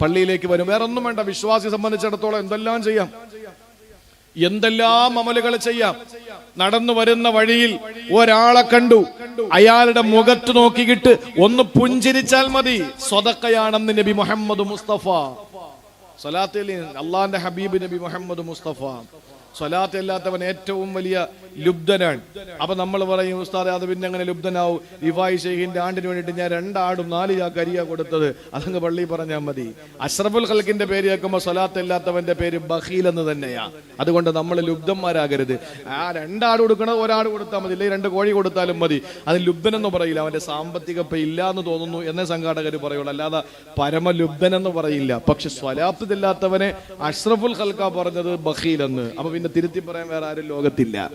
പള്ളിയിലേക്ക് വരും. വേറെ ഒന്നും വേണ്ട. വിശ്വാസി സംബന്ധിച്ചിടത്തോളം എന്തെല്ലാം ചെയ്യാം? എന്തെല്ലാം അമലുകൾ ചെയ്യാം? നടന്നു വരുന്ന വഴിയിൽ ഒരാളെ കണ്ടു. അയാളുടെ മുഖത്ത് നോക്കിയിട്ട് ഒന്ന് പുഞ്ചിരിച്ചാൽ മതി. സ്വതക്കയാണെന്ന് നബി മുഹമ്മദ് മുസ്തഫ. സലാത്തലി അള്ളാന്റെ ഹബീബ് നബി മുഹമ്മദ് മുസ്തഫ. സ്വലാത്ത് ഇല്ലാത്തവൻ ഏറ്റവും വലിയ ലുബ്ധനാണ്. അപ്പൊ നമ്മൾ പറയും ഉസ്താദ് അത് പിന്നെ അങ്ങനെ ലുബ്ധനാവും? റിഫായി ഷെയ്ഖിന്റെ ആണ്ടിന് വേണ്ടിട്ട് ഞാൻ രണ്ടാടും നാല് ചാക്ക് അരിയ കൊടുത്തത്. അതങ്ങ് പള്ളി പറഞ്ഞാൽ മതി. അഷ്റഫുൽ ഖൽക്കിന്റെ പേര് കേൾക്കുമ്പോൾ സ്വലാത്ത് ഇല്ലാത്തവന്റെ പേര് ബഹീൽ എന്ന് തന്നെയാ. അതുകൊണ്ട് നമ്മൾ ലുബ്ധന്മാരാകരുത്. ആ രണ്ടാട് കൊടുക്കണത് ഒരാട് കൊടുത്താൽ മതി. അല്ലെങ്കിൽ രണ്ട് കോഴി കൊടുത്താലും മതി. അത് ലുബ്ധൻ എന്ന് പറയില്ല. അവന്റെ സാമ്പത്തിക ഇപ്പൊ ഇല്ല എന്ന് തോന്നുന്നു എന്നേ സംഘാടകർ പറയുള്ളൂ. അല്ലാതെ പരമലുബ്ധൻ എന്ന് പറയില്ല. പക്ഷെ സ്വലാത്തില്ലാത്തവനെ അഷ്റഫുൽ ഖൽക്ക പറഞ്ഞത് ബഹീൽ എന്ന് അപ്പൊ പിന്നെ തിരുത്തി പറയാൻ വേറെ ആരും ലോകത്തില്ല.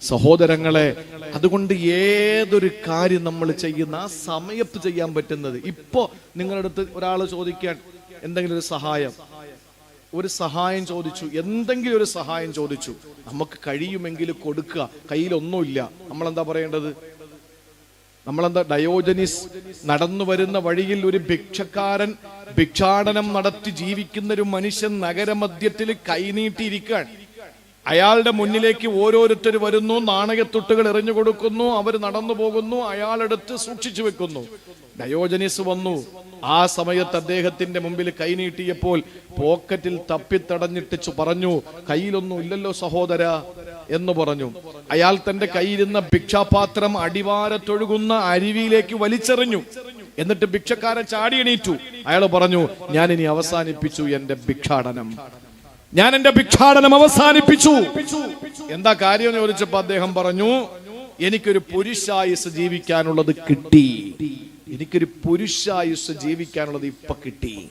സഹോദരങ്ങളെ അതുകൊണ്ട് ഏതൊരു കാര്യം നമ്മൾ ചെയ്യുന്ന ആ സമയത്ത് ചെയ്യാൻ പറ്റുന്നത്. ഇപ്പോ നിങ്ങളുടെ അടുത്ത് ഒരാൾ ചോദിക്കാൻ എന്തെങ്കിലും ഒരു സഹായം. ഒരു സഹായം ചോദിച്ചു. എന്തെങ്കിലും ഒരു സഹായം ചോദിച്ചു. നമുക്ക് കഴിയുമെങ്കിൽ കൊടുക്കുക. കയ്യിലൊന്നുമില്ല. നമ്മൾ എന്താ പറയേണ്ടത്? നമ്മളെന്താ ഡയോജനിസ് നടന്നു വരുന്ന വഴിയിൽ ഒരു ഭിക്ഷക്കാരൻ ഭിക്ഷാടനം നടത്തി ജീവിക്കുന്ന ഒരു മനുഷ്യൻ നഗരമധ്യത്തിൽ കൈനീട്ടിയിരിക്കാൻ അയാളുടെ മുന്നിലേക്ക് ഓരോരുത്തർ വരുന്നു നാണയത്തുട്ടുകൾ എറിഞ്ഞു കൊടുക്കുന്നു അവർ നടന്നു പോകുന്നു അയാളെടുത്ത് സൂക്ഷിച്ചു വെക്കുന്നു. ഡയോജനീസ് വന്നു. ആ സമയത്ത് അദ്ദേഹത്തിന്റെ മുമ്പിൽ കൈനീട്ടിയപ്പോൾ പോക്കറ്റിൽ തപ്പിത്തടഞ്ഞിട്ട് പറഞ്ഞു കയ്യിലൊന്നും ഇല്ലല്ലോ സഹോദര എന്ന് പറഞ്ഞു. അയാൾ തന്റെ കയ്യിരുന്ന ഭിക്ഷാപാത്രം അടിവാരത്തൊഴുകുന്ന അരുവിയിലേക്ക് വലിച്ചെറിഞ്ഞു. എന്നിട്ട് ഭിക്ഷക്കാരൻ ചാടി എണീറ്റു. അയാൾ പറഞ്ഞു ഞാൻ ഇനി അവസാനിപ്പിച്ചു എന്റെ ഭിക്ഷാടനം. ഞാൻ എന്റെ ഭിക്ഷാടനം അവസാനിപ്പിച്ചു. എന്താ കാര്യം ചോദിച്ചപ്പോ അദ്ദേഹം പറഞ്ഞു എനിക്കൊരു പുരുഷായുസ് ജീവിക്കാനുള്ളത് കിട്ടി. എനിക്കൊരു പുരുഷായുസ് ജീവിക്കാനുള്ളത് ഇപ്പൊ കിട്ടി.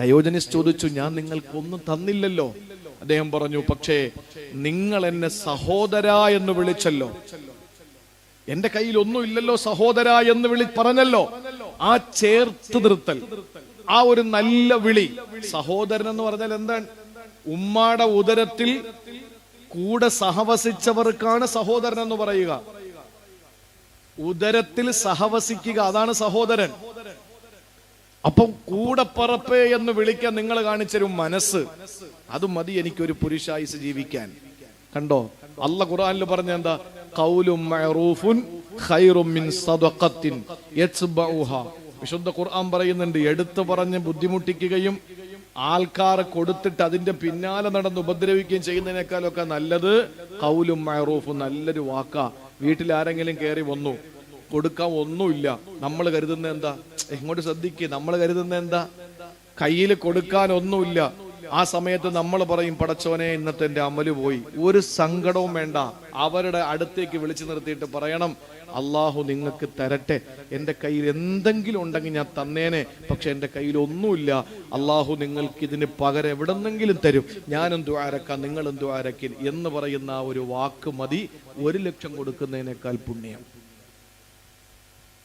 ഡയോജനിസ് ചോദിച്ചു ഞാൻ നിങ്ങൾക്കൊന്നും തന്നില്ലല്ലോ. അദ്ദേഹം പറഞ്ഞു പക്ഷേ നിങ്ങൾ എന്നെ സഹോദര എന്ന് വിളിച്ചല്ലോ. എന്റെ കയ്യിൽ ഒന്നും ഇല്ലല്ലോ സഹോദര എന്ന് വിളി പറഞ്ഞല്ലോ. ആ ചേർത്ത് നിർത്തൽ ആ ഒരു നല്ല വിളി. സഹോദരൻ എന്ന് പറഞ്ഞാൽ എന്താണ്? ഉമ്മാടെ ഉദരത്തിൽ കൂടെ സഹവസിച്ചവർക്കാണ് സഹോദരൻ എന്ന് പറയുക. ഉദരത്തിൽ സഹവസിക്കുക അതാണ് സഹോദരൻ. അപ്പം കൂടപ്പറപ്പേ എന്ന് വിളിക്കാൻ നിങ്ങൾ കാണിച്ചൊരു മനസ്സ് അത് മതി എനിക്കൊരു പുരുഷായുസ് ജീവിക്കാൻ. കണ്ടോ? അല്ല ഖുറാനിൽ പറഞ്ഞ എന്താ കൗലും മിൻ സദഖത്തിൻ വിശുദ്ധ ഖുർആൻ പറയുന്നുണ്ട് എടുത്തു പറഞ്ഞ് ബുദ്ധിമുട്ടിക്കുകയും ആൾക്കാരെ കൊടുത്തിട്ട് അതിന്റെ പിന്നാലെ നടന്ന് ഉപദ്രവിക്കുകയും ചെയ്യുന്നതിനേക്കാളൊക്കെ നല്ലത് കൗലും മഹറൂഫും നല്ലൊരു വാക്ക. വീട്ടിൽ ആരെങ്കിലും കയറി വന്നു. കൊടുക്കാൻ ഒന്നുമില്ല. നമ്മൾ കരുതുന്ന എന്താ? എങ്ങോട്ട് ശ്രദ്ധിക്കുക നമ്മൾ കരുതുന്ന എന്താ? കയ്യിൽ കൊടുക്കാൻ ഒന്നുമില്ല. ആ സമയത്ത് നമ്മൾ പറയും പടച്ചോനെ ഇന്നത്തെ എന്റെ അമൽ പോയി. ഒരു സങ്കടവും വേണ്ട. അവരുടെ അടുത്തേക്ക് വിളിച്ചു നിർത്തിയിട്ട് പറയണം. അള്ളാഹു നിങ്ങൾക്ക് തരട്ടെ. എന്റെ കയ്യിൽ എന്തെങ്കിലും ഉണ്ടെങ്കിൽ ഞാൻ തന്നേനെ. പക്ഷെ എന്റെ കയ്യിൽ ഒന്നുമില്ല. അള്ളാഹു നിങ്ങൾക്ക് ഇതിന് പകരം എവിടെന്നെങ്കിലും തരും. ഞാനും ആരക്കാം നിങ്ങളും ദ്വാരക്കിൻ എന്ന് പറയുന്ന ആ ഒരു വാക്ക് മതി. ഒരു ലക്ഷം കൊടുക്കുന്നതിനേക്കാൾ പുണ്യം.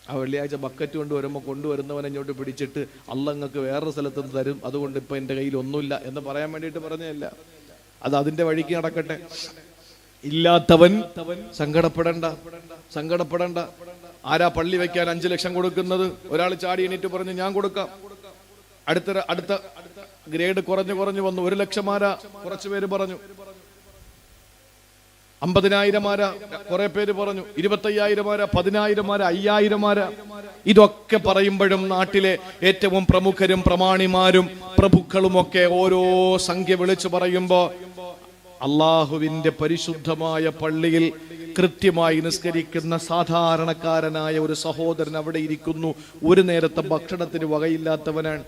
ആ വെള്ളിയാഴ്ച ബക്കറ്റ് കൊണ്ട് വരുമ്പോൾ കൊണ്ടുവരുന്നവനെ ഇങ്ങോട്ട് പിടിച്ചിട്ട് അള്ളങ്ങൾക്ക് വേറൊരു സ്ഥലത്ത് നിന്ന് തരും. അതുകൊണ്ട് ഇപ്പം എന്റെ കയ്യിൽ ഒന്നുമില്ല എന്ന് പറയാൻ വേണ്ടിയിട്ട് പറഞ്ഞതല്ല. അത് അതിന്റെ വഴിക്ക് നടക്കട്ടെ. ഇല്ലാത്തവൻ സങ്കടപ്പെടണ്ട സങ്കടപ്പെടണ്ട. ആരാ പള്ളി വെക്കാൻ അഞ്ചു ലക്ഷം കൊടുക്കുന്നത്? ഒരാൾ ചാടി എണീറ്റ് പറഞ്ഞു ഞാൻ കൊടുക്കാം. അടുത്ത അടുത്ത ഗ്രേഡ് കുറഞ്ഞു കുറഞ്ഞു വന്നു. ഒരു ലക്ഷം ആരാ? കുറച്ചു പേര് പറഞ്ഞു. അമ്പതിനായിരം ആരാ? കുറെ പേര് പറഞ്ഞു. ഇരുപത്തയ്യായിരം ആരാ? പതിനായിരം ആരാ? അയ്യായിരം ആരാ? ഇതൊക്കെ പറയുമ്പോഴും നാട്ടിലെ ഏറ്റവും പ്രമുഖരും പ്രമാണിമാരും പ്രഭുക്കളും ഒക്കെ ഓരോ സംഖ്യ വിളിച്ചു പറയുമ്പോ അള്ളാഹുവിന്റെ പരിശുദ്ധമായ പള്ളിയിൽ കൃത്യമായി നിസ്കരിക്കുന്ന സാധാരണക്കാരനായ ഒരു സഹോദരൻ അവിടെ ഇരിക്കുന്നു. ഒരു നേരത്തെ ഭക്ഷണത്തിന് വകയില്ലാത്തവനാണ്.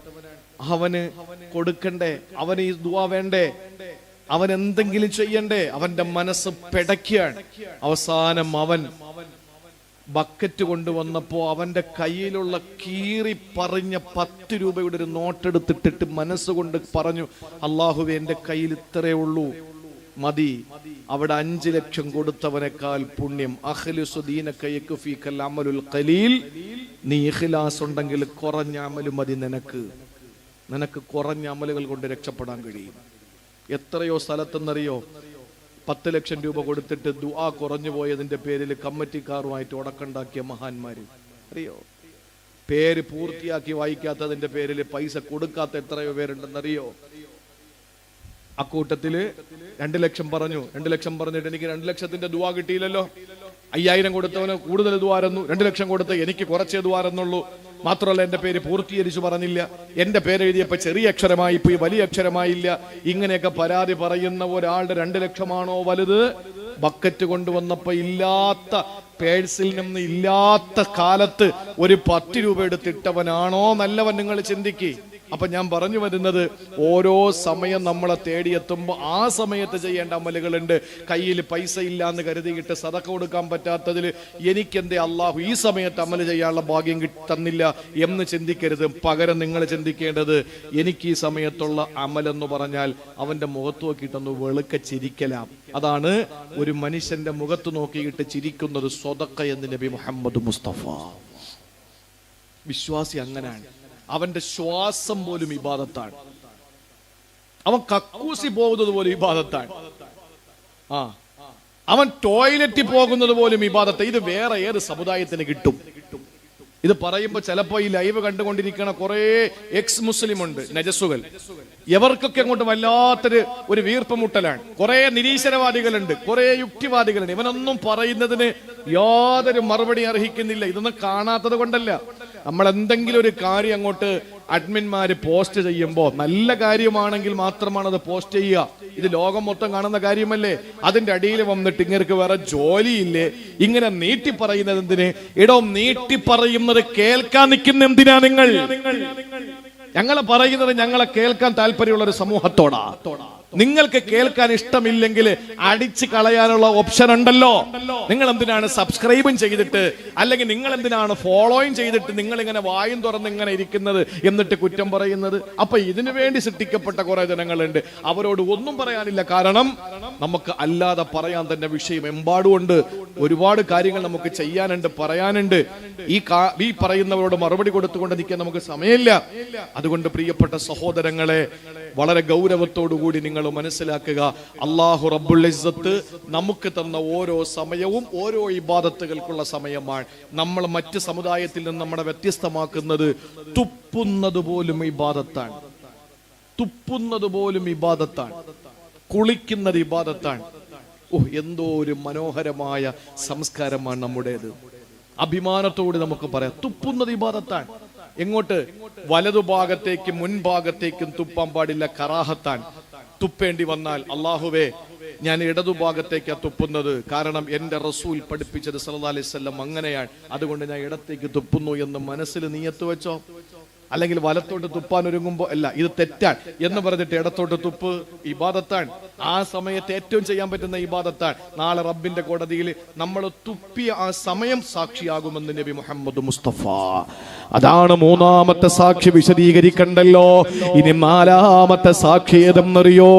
അവന് കൊടുക്കണ്ടേ? അവന് ഈ ദുവാ വേണ്ടേ? അവൻ എന്തെങ്കിലും ചെയ്യണ്ടേ? അവന്റെ മനസ്സ് പെടക്കിയാണ് അവസാനം അവൻ ബക്കറ്റ് കൊണ്ടുവന്നപ്പോ അവന്റെ കയ്യിലുള്ള കീറി പറഞ്ഞ പത്ത് രൂപയുടെ ഒരു നോട്ടെടുത്തിട്ടിട്ട് മനസ്സുകൊണ്ട് പറഞ്ഞു അള്ളാഹു എന്റെ കയ്യിൽ ഇത്രയേ ഉള്ളൂ. മതി. അവിടെ അഞ്ചു ലക്ഷം കൊടുത്തവനേക്കാൾ പുണ്യം. നീ ഇഖ്ലാസ് ഉണ്ടെങ്കിൽ കുറഞ്ഞ അമൽ മതി നിനക്ക്. നിനക്ക് കുറഞ്ഞ അമലുകൾ കൊണ്ട് രക്ഷപ്പെടാൻ കഴിയും. എത്രയോ സ്ഥലത്തെന്നറിയോ? പത്ത് ലക്ഷം രൂപ കൊടുത്തിട്ട് ദുആ കുറഞ്ഞു പോയതിന്റെ പേരിൽ കമ്മിറ്റിക്കാറുമായിട്ട് ഉടക്കുണ്ടാക്കിയ മഹാന്മാര്. അറിയോ? പേര് പൂർത്തിയാക്കി വായിക്കാത്തതിന്റെ പേരിൽ പൈസ കൊടുക്കാത്ത എത്രയോ പേരുണ്ടെന്നറിയോ? അക്കൂട്ടത്തിൽ രണ്ട് ലക്ഷം പറഞ്ഞു. രണ്ട് ലക്ഷം പറഞ്ഞിട്ട് എനിക്ക് രണ്ട് ലക്ഷത്തിന്റെ ദുവാ കിട്ടിയില്ലല്ലോ. അയ്യായിരം കൊടുത്തവന് കൂടുതൽ ദ്വാരന്നു രണ്ട് ലക്ഷം കൊടുത്ത് എനിക്ക് കുറച്ചേ ദ്വാരെന്നുള്ളൂ മാത്രമല്ല എന്റെ പേര് പൂർത്തീകരിച്ചു പറഞ്ഞില്ല. പേര് എഴുതിയപ്പോ ചെറിയ അക്ഷരമായി പോയി വലിയ അക്ഷരമായില്ല. ഇങ്ങനെയൊക്കെ പരാതി പറയുന്ന ഒരാളുടെ രണ്ട് ലക്ഷമാണോ വലുത്? ബക്കറ്റ് കൊണ്ടുവന്നപ്പോ ഇല്ലാത്ത പേഴ്സിൽ നിന്ന് ഇല്ലാത്ത കാലത്ത് ഒരു പത്ത് രൂപ എടുത്തിട്ടവനാണോ നല്ലവൻ നിങ്ങൾ ചിന്തിക്ക്. അപ്പൊ ഞാൻ പറഞ്ഞു വരുന്നത് ഓരോ സമയം നമ്മളെ തേടിയെത്തുമ്പോൾ ആ സമയത്ത് ചെയ്യേണ്ട അമലുകളുണ്ട്. കയ്യിൽ പൈസ ഇല്ല എന്ന് കരുതിയിട്ട് സതക്ക കൊടുക്കാൻ പറ്റാത്തതിൽ എനിക്കെന്തേ അള്ളാഹു ഈ സമയത്ത് അമൽ ചെയ്യാനുള്ള ഭാഗ്യം തന്നില്ല എന്ന് ചിന്തിക്കരുത്. പകരം നിങ്ങൾ ചിന്തിക്കേണ്ടത് എനിക്ക് ഈ സമയത്തുള്ള അമലെന്ന് പറഞ്ഞാൽ അവന്റെ മുഖത്ത് നോക്കിയിട്ടൊന്ന് വെളുക്ക ചിരിക്കലാം. അതാണ് ഒരു മനുഷ്യന്റെ മുഖത്ത് നോക്കിയിട്ട് ചിരിക്കുന്നത് സ്വതക്ക എന്ന് നബി മുഹമ്മദ് മുസ്തഫ. വിശ്വാസി അങ്ങനാണ്. അവന്റെ ശ്വാസം പോലും ഇബാദത്താണ്. അവൻ കക്കൂസി പോകുന്നത് പോലും ഇബാദത്താണ്. ആ. അവൻ ടോയ്ലറ്റിൽ പോകുന്നത് പോലും ഇബാദത്ത്. ഇത് വേറെ ഏത് സമുദായത്തിന് കിട്ടും? ഇത് പറയുമ്പോ ചിലപ്പോ ഈ ലൈവ് കണ്ടുകൊണ്ടിരിക്കുന്ന കുറെ എക്സ് മുസ്ലിം ഉണ്ട് നജസുകൾ എവർക്കൊക്കെ അങ്ങോട്ട് വല്ലാത്തൊരു ഒരു വീർപ്പുമുട്ടലാണ്. കുറെ നിരീശ്വരവാദികളുണ്ട് കുറെ യുക്തിവാദികളുണ്ട്. ഇവനൊന്നും പറയുന്നതിന് യാതൊരു മറുപടി അർഹിക്കുന്നില്ല. ഇതൊന്നും കാണാത്തത് കൊണ്ടല്ല. നമ്മൾ എന്തെങ്കിലും ഒരു കാര്യം അങ്ങോട്ട് അഡ്മിന്മാര് പോസ്റ്റ് ചെയ്യുമ്പോൾ നല്ല കാര്യമാണെങ്കിൽ മാത്രമാണ് അത് പോസ്റ്റ് ചെയ്യുക. ഇത് ലോകം മൊത്തം കാണുന്ന കാര്യമല്ലേ? അതിന്റെ അടിയിൽ വന്നിട്ട് ഇങ്ങനെ വേറെ ജോലിയില്ലേ? ഇങ്ങനെ നീട്ടി പറയുന്നത് എന്തിന്? ഇടോ നീട്ടി പറയുന്നത് കേൾക്കാൻ നിൽക്കുന്ന എന്തിനാ നിങ്ങൾ? ഞങ്ങളെ പറയുന്നത് ഞങ്ങളെ കേൾക്കാൻ താല്പര്യമുള്ള ഒരു സമൂഹത്തോടാ. നിങ്ങൾക്ക് കേൾക്കാൻ ഇഷ്ടമില്ലെങ്കിൽ അടിച്ചു കളയാനുള്ള ഓപ്ഷൻ ഉണ്ടല്ലോ. നിങ്ങൾ എന്തിനാണ് സബ്സ്ക്രൈബും ചെയ്തിട്ട് അല്ലെങ്കിൽ നിങ്ങൾ എന്തിനാണ് ഫോളോയും ചെയ്തിട്ട് നിങ്ങൾ ഇങ്ങനെ വായും തുറന്ന് ഇങ്ങനെ ഇരിക്കുന്നത് എന്നിട്ട് കുറ്റം പറയുന്നത്? അപ്പൊ ഇതിനു വേണ്ടി സൃഷ്ടിക്കപ്പെട്ട കുറെ ജനങ്ങളുണ്ട്. അവരോട് ഒന്നും പറയാനില്ല. കാരണം നമുക്ക് അല്ലാതെ പറയാൻ തന്നെ വിഷയം എമ്പാടുമുണ്ട്. ഒരുപാട് കാര്യങ്ങൾ നമുക്ക് ചെയ്യാനുണ്ട് പറയാനുണ്ട്. ഈ ഈ പറയുന്നവരോട് മറുപടി കൊടുത്തുകൊണ്ട് നിൽക്കാൻ നമുക്ക് സമയമില്ല. അതുകൊണ്ട് പ്രിയപ്പെട്ട സഹോദരങ്ങളെ വളരെ ഗൗരവത്തോടുകൂടി നിങ്ങൾ മനസ്സിലാക്കുക അള്ളാഹു റബ്ബുൽ ഇസ്സത്ത് നമുക്ക് തന്ന ഓരോ സമയവും ഓരോ ഇബാദത്തുകൾക്കുള്ള സമയമാണ്. നമ്മൾ മറ്റ് സമുദായത്തിൽ നിന്ന് നമ്മളെ വ്യത്യസ്തമാക്കുന്നത് തുപ്പുന്നത് പോലും ഇബാദത്താണ്. തുപ്പുന്നത് പോലും ഇബാദത്താണ്. കുളിക്കുന്നത് ഇബാദത്താണ്. ഓ എന്തോ ഒരു മനോഹരമായ സംസ്കാരമാണ് നമ്മുടേത്. അഭിമാനത്തോട് നമുക്ക് പറയാം തുപ്പുന്നത് ഇബാദത്താണ്. എങ്ങോട്ട് വലതുഭാഗത്തേക്കും മുൻഭാഗത്തേക്കും തുപ്പാൻ പാടില്ല കറാഹത്താൻ. തുപ്പേണ്ടി വന്നാൽ അള്ളാഹുവേ ഞാൻ ഇടതുഭാഗത്തേക്കാ തുപ്പുന്നത്. കാരണം എന്റെ റസൂൽ പഠിപ്പിച്ചത് സല്ലാ അലൈഹി വസല്ലം അങ്ങനെയാണ്. അതുകൊണ്ട് ഞാൻ ഇടത്തേക്ക് തുപ്പുന്നു എന്ന് മനസ്സിൽ നീയത്ത് വെച്ചോ? അല്ലെങ്കിൽ വലത്തോട്ട് തുപ്പാൻ ഒരുങ്ങുമ്പോ അല്ല ഇത് തെറ്റാൻ എന്ന് പറഞ്ഞിട്ട് ഇടത്തോട്ട് തുപ്പ് ഇബാദത്താണ് ആ സമയത്ത് ഏറ്റവും ചെയ്യാൻ പറ്റുന്ന ഇബാദത്താണ്. നാളെ റബ്ബിന്റെ കോടതിയിൽ നമ്മൾ തുപ്പിയ ആ സമയം സാക്ഷിയാകുമെന്ന് നബി മുഹമ്മദ് മുസ്തഫ. അതാണ് മൂന്നാമത്തെ സാക്ഷി വിശദീകരിക്കണ്ടല്ലോ. ഇനി നാലാമത്തെ സാക്ഷി ഏതെന്നറിയോ?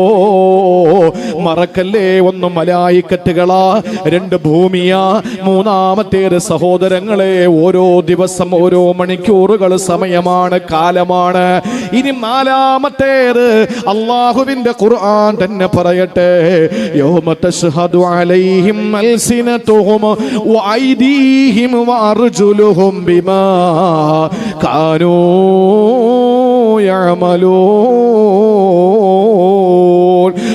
മറക്കല്ലേ ഒന്ന് മലായിക്കറ്റുകളാ. രണ്ട് ഭൂമിയാ. മൂന്നാമത്തേത് സഹോദരങ്ങളെ? ഓരോ ദിവസം ഓരോ മണിക്കൂറുകൾ സമയമാണ് കാലമാണ്. ഇനി നാലാമത്തേത് അള്ളാഹുവിന്റെ ഖുർആൻ തന്നെ പറയട്ടെ. കാനൂ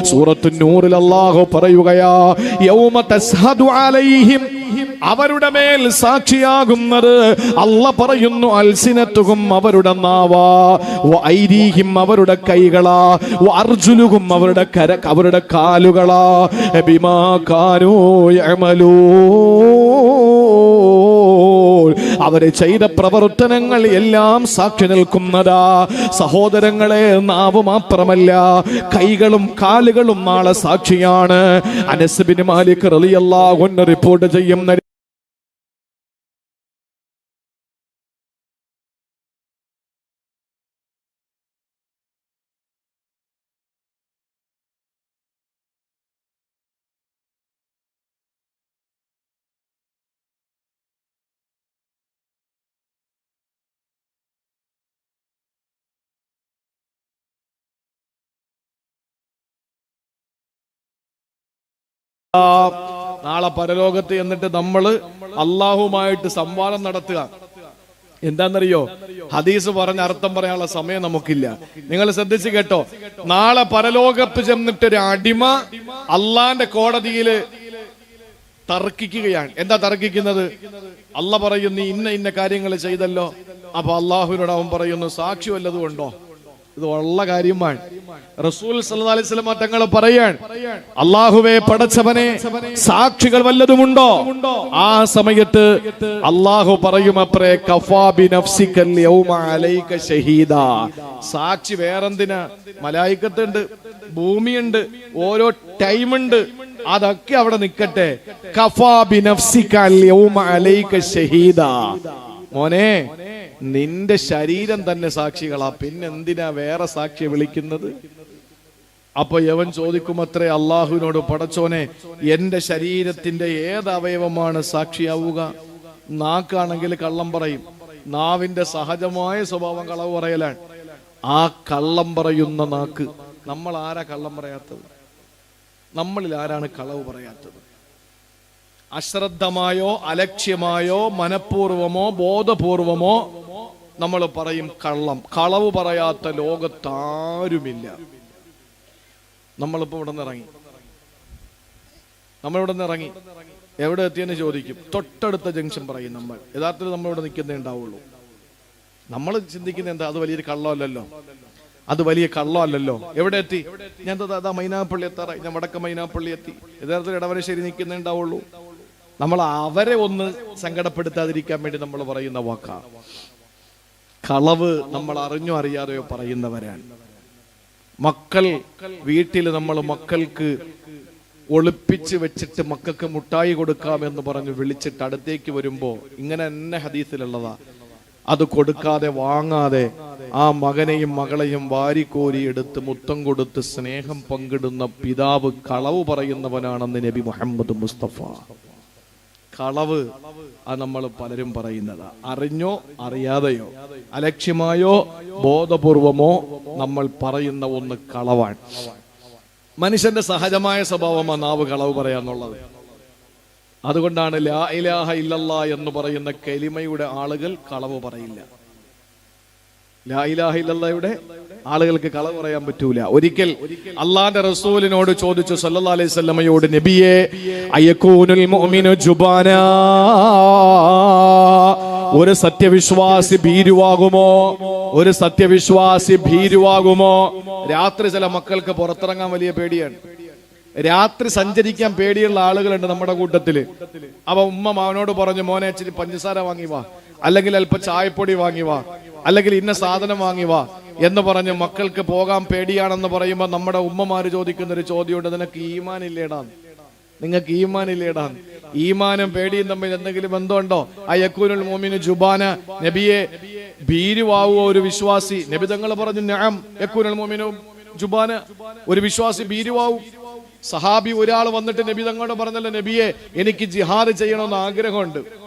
സൂറത്തു നൂറിൽ അല്ലാഹു പറയുകയാ യൗമ തസ്ഹദു അലൈഹിം അവരുടെ മേൽ സാക്ഷിയാകുന്നത് അല്ല പറയുന്നു അൽസിനത്തുകും അവരുടെ നാവാ. ഐരീഹിം അവരുടെ കൈകളാ. അർജുനുകും അവരുടെ കര അവരുടെ കാലുകളാ. ബിമാ യഅമലൂൻ അവർ ചെയ്ത പ്രവർത്തനങ്ങൾ എല്ലാം സാക്ഷി നിൽക്കുന്നതാ. സഹോദരങ്ങളെ നാവ് മാത്രമല്ല കൈകളും കാലുകളും നാളെ സാക്ഷിയാണ്. അനസ്ബിൻ മാലിക് റളിയല്ലാഹു അൻഹു റിപ്പോർട്ട് ചെയ്യുന്ന നാളെ പരലോകത്ത് എന്നിട്ട് നമ്മൾ അള്ളാഹുമായിട്ട് സംവാദം നടത്തുക. എന്താണെന്നറിയോ? ഹദീസ് പറഞ്ഞ അർത്ഥം പറയാനുള്ള സമയം നമുക്കില്ല. നിങ്ങൾ ശ്രദ്ധിച്ച് കേട്ടോ. നാളെ പരലോകത്ത് ചെന്നിട്ട് ഒരു അടിമ അള്ളാന്റെ കോടതിയിൽ തർക്കിക്കുകയാണ്. എന്താ തർക്കിക്കുന്നത്? അല്ല പറയുന്നു ഇന്ന ഇന്ന കാര്യങ്ങൾ ചെയ്തല്ലോ. അപ്പൊ അള്ളാഹുവിനോട് അവൻ പറയുന്നു സാക്ഷി വല്ലതും ഉണ്ടോ? ഇത് ഉള്ള കാര്യമാണ്. റസൂൽ അലൈഹി തങ്ങൾ പറയാൻ അള്ളാഹുവെ പടച്ചവനെ സാക്ഷികൾ വല്ലതുമുണ്ടോ? ആ സമയത്ത് അള്ളാഹു പറയും അപ്രേ കഫാ ബി യൗമ അലൈക സാക്ഷി വേറെന്തിനാ? മലായിക്കത്തുണ്ട് ഭൂമിയുണ്ട് ഓരോ ടൈമുണ്ട്. അതൊക്കെ അവിടെ നിൽക്കട്ടെ കഫാ ബി യൗമ അലൈക മോനെ നിന്റെ ശരീരം തന്നെ സാക്ഷികളാ. പിന്നെന്തിനാ വേറെ സാക്ഷിയെ വിളിക്കുന്നത്? അപ്പൊ യവൻ ചോദിക്കും അത്രേ അള്ളാഹുവിനോട് പടച്ചോനെ എന്റെ ശരീരത്തിന്റെ ഏത് അവയവമാണ് സാക്ഷിയാവുക? നാക്കാണെങ്കിൽ കള്ളം പറയും. നാവിന്റെ സഹജമായ സ്വഭാവം കളവ് പറയലാണ്. ആ കള്ളം പറയുന്ന നാക്ക്. നമ്മൾ ആരാ കള്ളം പറയാത്തത്? നമ്മളിൽ ആരാണ് കളവ് പറയാത്തത്? അശ്രദ്ധമായോ അലക്ഷ്യമായോ മനഃപൂർവമോ ബോധപൂർവമോ നമ്മൾ പറയും കള്ളം. കളവ് പറയാത്ത ലോകത്താരുമില്ല. നമ്മളിപ്പോ ഇവിടെ നിന്ന് ഇറങ്ങി. നമ്മൾ ഇവിടെ നിന്ന് ഇറങ്ങി. എവിടെ എത്തിയെന്ന് ചോദിക്കും. തൊട്ടടുത്ത ജംഗ്ഷൻ പറയും നമ്മൾ. യഥാർത്ഥത്തിൽ നമ്മൾ ഇവിടെ നിൽക്കുന്നേ ഉണ്ടാവുള്ളൂ. നമ്മൾ ചിന്തിക്കുന്ന എന്താ? അത് വലിയൊരു കള്ളമല്ലല്ലോ. അത് വലിയ കള്ളമല്ലല്ലോ. എവിടെ എത്തി? ഞാൻ ദാ മൈനാപ്പള്ളി എത്താറായി. ഞാൻ വടക്ക മൈനാപ്പള്ളി എത്തി. യഥാർത്ഥത്തിൽ ഇടവരശ്ശേരി നിൽക്കുന്നേ ഉണ്ടാവുള്ളൂ. നമ്മൾ അവരെ ഒന്ന് സങ്കടപ്പെടുത്താതിരിക്കാൻ വേണ്ടി നമ്മൾ പറയുന്ന വാക്കാ. കളവ് നമ്മൾ അറിഞ്ഞോ അറിയാതെയോ പറയുന്നവരാണ്. മക്കൾ വീട്ടിൽ നമ്മൾ മക്കൾക്ക് ഒളിപ്പിച്ച് വെച്ചിട്ട് മക്കൾക്ക് മുട്ടായി കൊടുക്കാം എന്ന് പറഞ്ഞ് വിളിച്ചിട്ട് അടുത്തേക്ക് വരുമ്പോ ഇങ്ങനെ തന്നെ ഹദീസിലുള്ളതാ. അത് കൊടുക്കാതെ വാങ്ങാതെ ആ മകനെയും മകളെയും വാരിക്കോരി എടുത്ത് മുത്തം കൊടുത്ത് സ്നേഹം പങ്കിടുന്ന പിതാവ് കളവ് പറയുന്നവനാണെന്ന് നബി മുഹമ്മദ് മുസ്തഫ. കളവ് അത് നമ്മൾ പലരും പറയുന്നത്. അറിഞ്ഞോ അറിയാതെയോ അലക്ഷ്യമായോ ബോധപൂർവമോ നമ്മൾ പറയുന്ന ഒന്ന് കളവാണ്. മനുഷ്യന്റെ സഹജമായ സ്വഭാവമാണ് നാവ് കളവ് പറയാന്നുള്ളത്. അതുകൊണ്ടാണ് ലാ ഇലാഹ ഇല്ലല്ലാ എന്ന് പറയുന്ന കെലിമയുടെ ആളുകൾ കളവ് പറയില്ല. ലാ ഇലാഹ ഇല്ലല്ലയുടെ ആളുകൾക്ക് കള പറയാൻ പറ്റൂല. ഒരിക്കൽ അള്ളാന്റെ റസൂലിനോട് ചോദിച്ചു സല്ലല്ലാഹു അലൈഹി വസല്ലമയോട് നബിയെ അയക്കൂനുൽ മുഅ്മിനു ജുബാന? ഒരു സത്യവിശ്വാസി ഭീരുവാകുമോ? ഒരു സത്യവിശ്വാസി ഭീരുവാകുമോ? രാത്രി ചില മക്കൾക്ക് പുറത്തിറങ്ങാൻ വലിയ പേടിയാണ്. രാത്രി സഞ്ചരിക്കാൻ പേടിയുള്ള ആളുകളുണ്ട് നമ്മുടെ കൂട്ടത്തിൽ. അപ്പൊ ഉമ്മ മാവനോട് പറഞ്ഞു മോനെ ഇച്ചിരി പഞ്ചസാര വാങ്ങി വാ. അല്ലെങ്കിൽ അല്പ ചായപ്പൊടി വാങ്ങി വാ. അല്ലെങ്കിൽ ഇന്ന സാധനം വാങ്ങി വാ എന്ന് പറഞ്ഞ് മക്കൾക്ക് പോകാൻ പേടിയാണെന്ന് പറയുമ്പോൾ നമ്മുടെ ഉമ്മമാര് ചോദിക്കുന്ന ഒരു ചോദ്യമുണ്ട് നിനക്ക് ഈമാനില്ലേടാ? നിങ്ങൾക്ക് ഈമാനില്ലേടാ? ഈമാനും പേടിയും തമ്മിൽ എന്തെങ്കിലും ബന്ധമുണ്ടോ? യക്കൂരുൽ മോമിന് ജുബാന നബിയെ ഭീരുവാവുക ഒരു വിശ്വാസി. നബി തങ്ങൾ പറഞ്ഞു ഞാൻ യക്കൂനുൽ മോമിനും ജുബാന ഒരു വിശ്വാസി ഭീരുവാവും. സഹാബി ഒരാൾ വന്നിട്ട് നബി തങ്ങളോട് പറഞ്ഞല്ലോ നബിയെ എനിക്ക് ജിഹാദ് ചെയ്യണമെന്ന് ആഗ്രഹമുണ്ട്.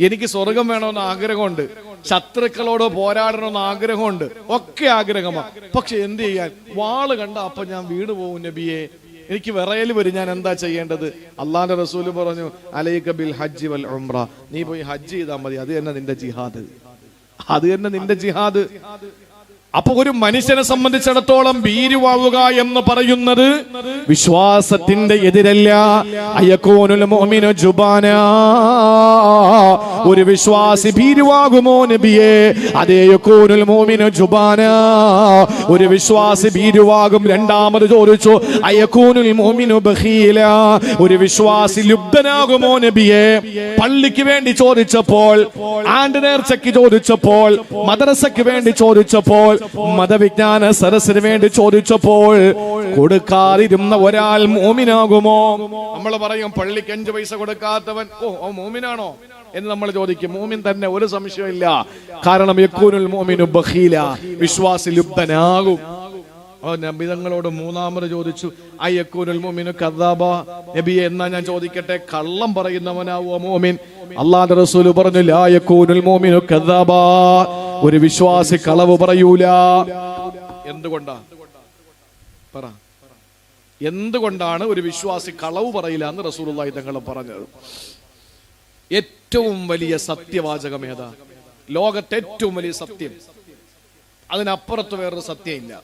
എനിക്ക് സ്വർഗം വേണമെന്ന് ആഗ്രഹമുണ്ട്. ശത്രുക്കളോട് പോരാടണമെന്ന് ആഗ്രഹമുണ്ട്. ഒക്കെ ആഗ്രഹമാണ് പക്ഷെ എന്ത് ചെയ്യാൻ? വാൾ കണ്ട അപ്പൊ ഞാൻ വീട് പോകും നബിയെ. എനിക്ക് വിറയൽ വരും. ഞാൻ എന്താ ചെയ്യേണ്ടത്? അള്ളാന്റെ റസൂൽ പറഞ്ഞു അലൈക ബിൽ ഹജ്ജ് വൽ ഉംറ. നീ പോയി ഹജ്ജ് ചെയ്താൽ മതി. അത് തന്നെ നിന്റെ ജിഹാദ്. അത് തന്നെ നിന്റെ ജിഹാദ്. അപ്പൊ ഒരു മനുഷ്യനെ സംബന്ധിച്ചിടത്തോളം ഭീരുവാവുക എന്ന് പറയുന്നത് വിശ്വാസത്തിന്റെ എതിരല്ല. അയക്കോനുൽ മുഅ്മിനു ജുബാന. ഒരു വിശ്വാസി ഭീരുവാകുമോ നബിയെ? അതേ യക്കോനുൽ മുഅ്മിനു ജുബാന. ഒരു വിശ്വാസി ഭീരുവാകും. രണ്ടാമത് ചോദിച്ചു അയക്കൂനുൽ മോമിനു ബഹീല. ഒരു വിശ്വാസി ലുബ്ധനാകുമോ നബിയെ? പള്ളിക്ക് വേണ്ടി ചോദിച്ചപ്പോൾ ആണ്ട് നേർച്ചയ്ക്ക് ചോദിച്ചപ്പോൾ മദ്രസയ്ക്ക് വേണ്ടി ചോദിച്ചപ്പോൾ മതവിജ്ഞാന സരസിന് വേണ്ടി ചോദിച്ചപ്പോൾ കൊടുക്കാതിരുന്ന ഒരാൾ മോമിനാകുമോ? നമ്മൾ പറയും പള്ളിക്ക് അഞ്ചു പൈസ കൊടുക്കാത്തവൻ. ഓ മോമിനാണോ? എന്ന് നമ്മൾ ചോദിക്കും. മോമിൻ തന്നെ ഒരു സംശയമില്ല കാരണം യക്കൂനുൽ മോമിനു ബഹീല വിശ്വാസി ലുബ്ധനാകും നബിതങ്ങളോട് മൂന്നാമത് ചോദിച്ചു അയ്യക്കൂനുൽ മോമിനു കദാബ നബി എന്നാ ഞാൻ ചോദിക്കട്ടെ കള്ളം പറയുന്നവനാവോ മോമിൻ? അള്ളാഹ് റസൂൽ പറഞ്ഞു ലാ യക്കൂനുൽ മോമിനു കദാബ ഒരു വിശ്വാസി കളവ് പറയൂല. എന്തുകൊണ്ടാ? പറ. എന്തുകൊണ്ടാണ് ഒരു വിശ്വാസി കളവ് പറയില്ല എന്ന് റസൂലുള്ളാഹി തങ്ങൾ പറഞ്ഞത്? ഏറ്റവും വലിയ സത്യവാചകം ഏതാ? ലോകത്തെ ഏറ്റവും വലിയ സത്യം. അതിനപ്പുറത്ത് വേറൊരു സത്യമില്ല.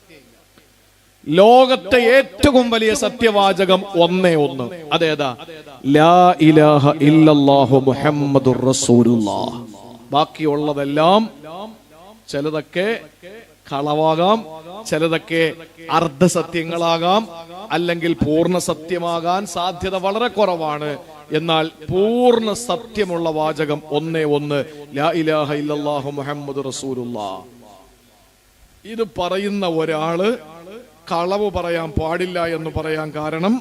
ലോകത്തെ ഏറ്റവും വലിയ സത്യവാചകം ഒന്നേ ഒന്ന്. അതേതാ? ലാ ഇലാഹ ഇല്ലല്ലാഹു ബാക്കിയുള്ളതെല്ലാം ചിലതൊക്കെ കളവാകാം ചിലതൊക്കെ അർദ്ധസത്യങ്ങളാകാം അല്ലെങ്കിൽ പൂർണ സത്യമാകാൻ സാധ്യത വളരെ കുറവാണ്. എന്നാൽ പൂർണ സത്യമുള്ള വാചകം ഒന്നേ ഒന്ന് ലാ ഇലാഹ മുഹമ്മദ് റസൂലുള്ള. ഇത് പറയുന്ന ഒരാൾ കളവ് പറയാൻ പാടില്ല എന്ന് പറയാൻ കാരണം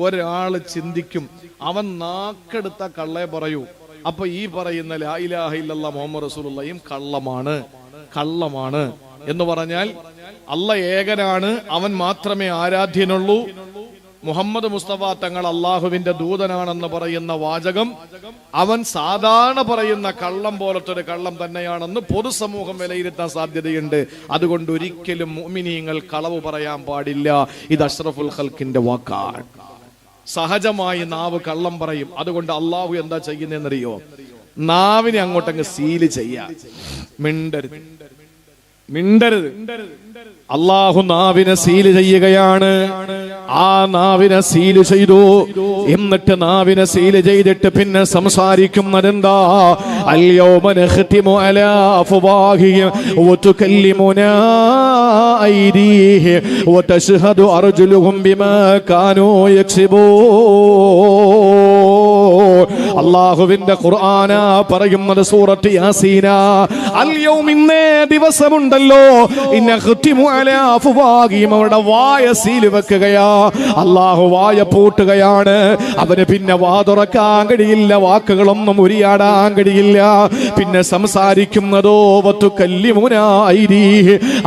ഒരാൾ ചിന്തിക്കും അവൻ നാക്കെടുത്ത കള്ളേ പറയൂ. അപ്പൊ ഈ പറയുന്ന ലാ ഇലാഹ ഇല്ലല്ലാ മുഹമ്മദ് റസൂലുള്ളയും കള്ളമാണ്. കള്ളമാണ് എന്ന് പറഞ്ഞാൽ അല്ല ഏകനാണ് അവൻ മാത്രമേ ആരാധ്യനുള്ളൂ. മുഹമ്മദ് മുസ്തഫ തങ്ങൾ അള്ളാഹുവിന്റെ ദൂതനാണെന്ന് പറയുന്ന വാചകം അവൻ സാധാരണ പറയുന്ന കള്ളം പോലത്തെ ഒരു കള്ളം തന്നെയാണെന്ന് പൊതുസമൂഹം വിലയിരുത്താൻ സാധ്യതയുണ്ട്. അതുകൊണ്ട് ഒരിക്കലും മുഅ്മിനീങ്ങൾ കളവ് പറയാൻ പാടില്ല. ഇത് അഷ്റഫുൽ ഹൽക്കിന്റെ വാക്കാണ്. സഹജമായി നാവ് കള്ളം പറയും. അതുകൊണ്ട് അള്ളാഹു എന്താ ചെയ്യുന്നതെന്നറിയോ? നാവിനെ അങ്ങോട്ടങ്ങ് സീൽ ചെയ്യാ. മിണ്ടരുത്. മിണ്ടരുത്. അള്ളാഹു നാവിനെ സീൽ ചെയ്യുകയാണ്. ആ നാവിനെ സീൽ ചെയ്തു? എന്നിട്ട് നാവിനെ സീൽ ചെയ്തിട്ട് പിന്നെ സംസാരിക്കുന്നതെന്താ അല്യോമ അള്ളാഹുവിന്റെ ഖുർആന പറയുന്നത് സൂറത്ത് യാസീന. അല്യവും ഇന്നേ ദിവസമുണ്ടല്ലോ. ഇന്ന ഖ്തിമു അലാ അഫ്വാഹിഹിം. അവരുടെ വായ സീൽ വെക്കുകയാ. അള്ളാഹു വായ പൂട്ടുകയാണ്. അവന് പിന്നെ വാ തുറക്കാൻ കഴിയില്ല. വാക്കുകളൊന്നും ഉരിയാടാൻ കഴിയില്ല. പിന്നെ സംസാരിക്കുന്നതോ വത്തു കല്ലിമുനായി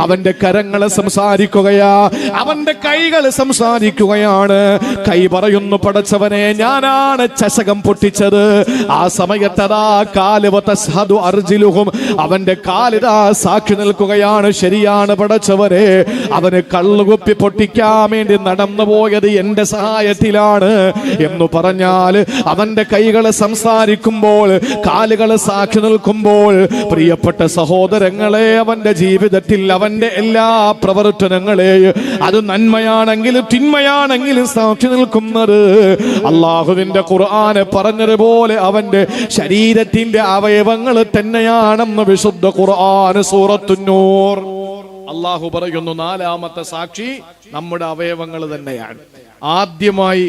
അവന്റെ കരങ്ങളെ സംസാരിക്കുകയാ. അവന്റെ കൈകൾ സംസാരിക്കുകയാണ്. കൈ പറയുന്നു പടച്ചവനെ ഞാനാണ് ചശകം പൊട്ടിച്ചത്. ആ സമയത്തതാ കാലുവത്തസ്ഹദു അർജിലുഹും. അവന്റെ കാലിതാ സാക്ഷി നിൽക്കുകയാണ്. ശരിയാണ് പടച്ചവരെ. അവന് കള്ളുകുപ്പി പൊട്ടിക്കാൻ വേണ്ടി നടന്നു പോയത് എന്റെ സഹായത്തിലാണ്. എന്ന് പറഞ്ഞാൽ അവന്റെ കൈകളെ സംസാരിക്കുമ്പോൾ കാലുകളെ സാക്ഷി നിൽക്കുമ്പോൾ പ്രിയപ്പെട്ട സഹോദരങ്ങളെ അവന്റെ ജീവിതത്തിൽ അവന്റെ എല്ലാ പ്രവർത്തനങ്ങളെയും അത് നന്മയാണെങ്കിലും തിന്മയാണെങ്കിലും സാക്ഷി നിൽക്കുന്നത്. അള്ളാഹുവിന്റെ ഖുർആന് പറഞ്ഞതുപോലെ അവന്റെ ശരീരത്തിന്റെ അവയവങ്ങൾ തന്നെയാണെന്ന് വിശുദ്ധ ഖുർആൻ സൂറത്തുന്നൂർ. അള്ളാഹു പറയുന്നു നാലാമത്തെ സാക്ഷി നമ്മുടെ അവയവങ്ങൾ തന്നെയാണ്. ആദ്യമായി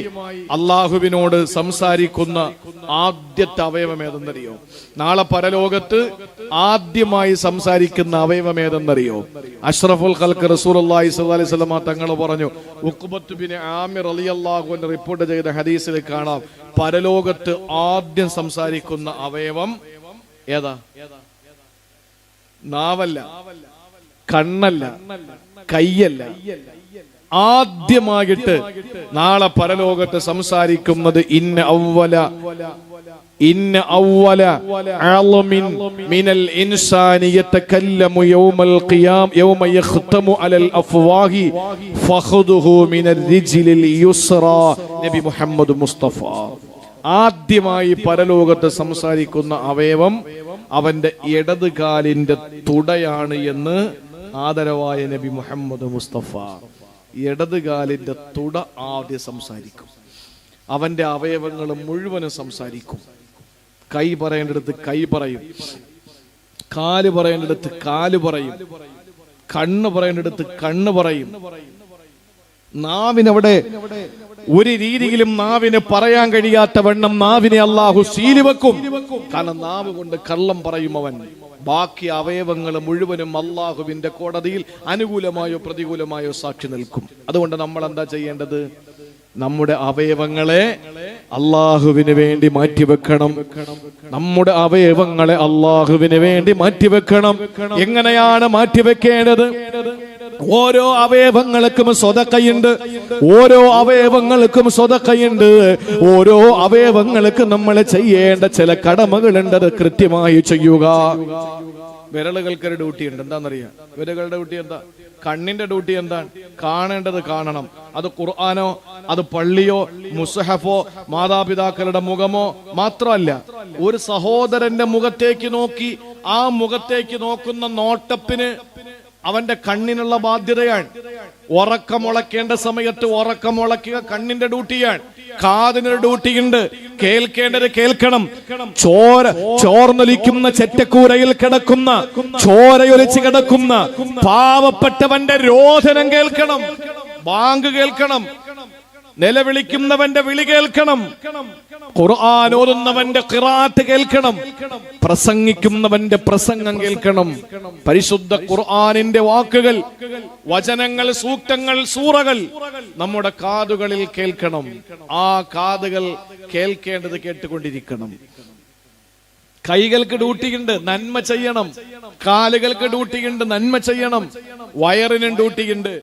അള്ളാഹുവിനോട് സംസാരിക്കുന്ന ആദ്യത്തെ അവയവം ഏതെന്നറിയോ നാളെ പരലോകത്ത് ആദ്യമായി സംസാരിക്കുന്ന അവയവം ഏതെന്നറിയോ അഷ്റഫുൽ ഖൽക്ക് റസൂൽ അള്ളാഹി സ്വല്ലി സ്വലമ തങ്ങൾ പറഞ്ഞു ഉക്കുബത്തുബിനെ ആമിർ അലി അള്ളാഹു റിപ്പോർട്ട് ചെയ്ത ഹദീസിൽ കാണാം പരലോകത്ത് ആദ്യം സംസാരിക്കുന്ന അവയവം ഏതാ? നാവല്ല കണ്ണല്ല കയ്യല്ല. ആദ്യമായിട്ട് നാളെ പരലോകത്ത് സംസാരിക്കുന്നത് ഇന്ന ഔവല യൗമൽ ഖിയാം യൗമ അലൽ ഫഖദുഹു മിനൽ റിജ്ലിൽ നബി ആദ്യമായി പരലോകത്ത് സംസാരിക്കുന്ന അവയവം അവന്റെ ഇടതുകാലിന്റെ തുടയാണ് എന്ന് ആദരവായ നബി മുഹമ്മദ് മുസ്തഫ. ഇടത് കാലിന്റെ തുട ആദ്യം സംസാരിക്കും. അവന്റെ അവയവങ്ങൾ മുഴുവനും സംസാരിക്കും. കൈ പറയേണ്ടടുത്ത് കൈ പറയും. കാൽ പറയേണ്ടടുത്ത് കാൽ പറയും. കണ്ണ് പറയേണ്ടടുത്ത് കണ്ണ് പറയും. നാവിനവിടെ ഒരു രീതിയിലും നാവിന് പറയാൻ കഴിയാത്ത വണ്ണം നാവിനെ അള്ളാഹു സീലി വെക്കും. കാരണം നാവ് കൊണ്ട് കള്ളം പറയും അവൻ. ബാക്കി അവയവങ്ങൾ മുഴുവനും അള്ളാഹുവിന്റെ കോടതിയിൽ അനുകൂലമായോ പ്രതികൂലമായോ സാക്ഷി നിൽക്കും. അതുകൊണ്ട് നമ്മൾ എന്താ ചെയ്യേണ്ടത്? നമ്മുടെ അവയവങ്ങളെ അള്ളാഹുവിന് വേണ്ടി മാറ്റിവെക്കണം. നമ്മുടെ അവയവങ്ങളെ അള്ളാഹുവിന് വേണ്ടി മാറ്റിവെക്കണം. എങ്ങനെയാണ് മാറ്റിവെക്കേണ്ടത്? ഓരോ അവയവങ്ങൾക്കും സ്വതക്കയുണ്ട്. ഓരോ അവയവങ്ങൾക്കും സ്വതക്കയുണ്ട്. ഓരോ അവയവങ്ങൾക്കും നമ്മൾ ചെയ്യേണ്ട ചില കടമകളുണ്ട്. അത് കൃത്യമായി ചെയ്യുക. വിരലുകൾക്കൊരു ഡ്യൂട്ടി ഉണ്ട്. എന്താണെന്നറിയാം? വിരലുകളുടെ ഡ്യൂട്ടി എന്താ? കണ്ണിന്റെ ഡ്യൂട്ടി എന്താണ് കാണേണ്ടത് കാണണം. അത് ഖുർആാനോ അത് പള്ളിയോ മുസഹഫോ മാതാപിതാക്കളുടെ മുഖമോ മാത്രമല്ല ഒരു സഹോദരന്റെ മുഖത്തേക്ക് നോക്കി ആ മുഖത്തേക്ക് നോക്കുന്ന നോട്ടപ്പിന് അവന്റെ കണ്ണിനുള്ള ബാധ്യതയാണ്. ഉറക്കമുളക്കേണ്ട സമയത്ത് ഉറക്കമുളക്കുക കണ്ണിന്റെ ഡ്യൂട്ടിയാണ്. കാതിനൊരു ഡ്യൂട്ടിയുണ്ട്. കേൾക്കേണ്ടത് കേൾക്കണം. ചോര ചോർന്നൊലിക്കുന്ന ചെറ്റക്കൂരയിൽ കിടക്കുന്ന ചോരയൊലിച്ച് കിടക്കുന്ന പാവപ്പെട്ടവന്റെ രോധനം കേൾക്കണം. ബാങ്ക് കേൾക്കണം. നിലവിളിക്കുന്നവന്റെ വിളി കേൾക്കണം. ഖുർആൻ ഓതുന്നവന്റെ ഖിറാത്ത് കേൾക്കണം. പ്രസംഗിക്കുന്നവന്റെ പ്രസംഗം കേൾക്കണം. പരിശുദ്ധ ഖുർആനിന്റെ വാക്കുകൾ വചനങ്ങൾ സൂക്തങ്ങൾ സൂറകൾ നമ്മുടെ കാതുകളിൽ കേൾക്കണം. ആ കാതുകൾ കേൾക്കേണ്ടത് കേട്ടുകൊണ്ടിരിക്കണം. കൈകൾക്ക് ഡ്യൂട്ടിയുണ്ട് നന്മ ചെയ്യണം. കാലുകൾക്ക് ഡ്യൂട്ടിയുണ്ട് നന്മ ചെയ്യണം. വയറിനും ഡ്യൂട്ടിയുണ്ട്.